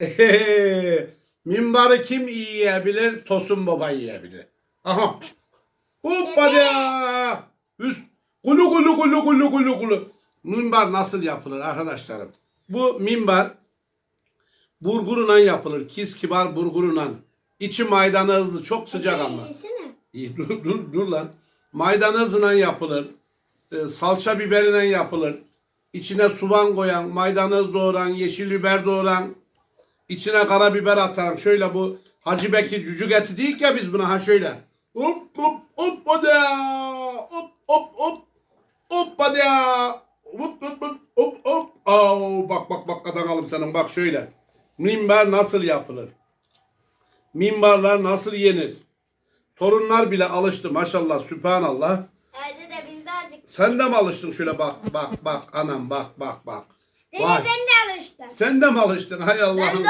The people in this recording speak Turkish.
Minbarı kim yiyebilir? Tosun Baba yiyebilir. Aha. Hoppada. Üst. Kulu kulu kulu kulu kulu kulu. Minbar nasıl yapılır arkadaşlarım? Bu minbar burgurundan yapılır. Kis kibar burgurundan. İçi maydanozlu çok sıcak ama. İyi dur dur dur lan. Maydanozla yapılır. e, salça biberiyle yapılır. İçine soğan koyan, maydanoz doğran, yeşil biber doğran, içine karabiber atan. Şöyle bu Hacı Bekir cücük eti değil ya biz buna ha şöyle. Hop hop hop hadi. Hop hop hop. Hop hadi. Hop hop hop hop hop. Au, bak bak bak kadanalım senin bak şöyle. Minber nasıl yapılır? Minbarlar nasıl yenir? Torunlar bile alıştı maşallah sübhanallah. Hadi de biz de. Sen de mi alıştın şöyle bak bak bak anam bak bak bak. Dede Vay. ben de alıştım. Sen de mi alıştın hay Allah'ım.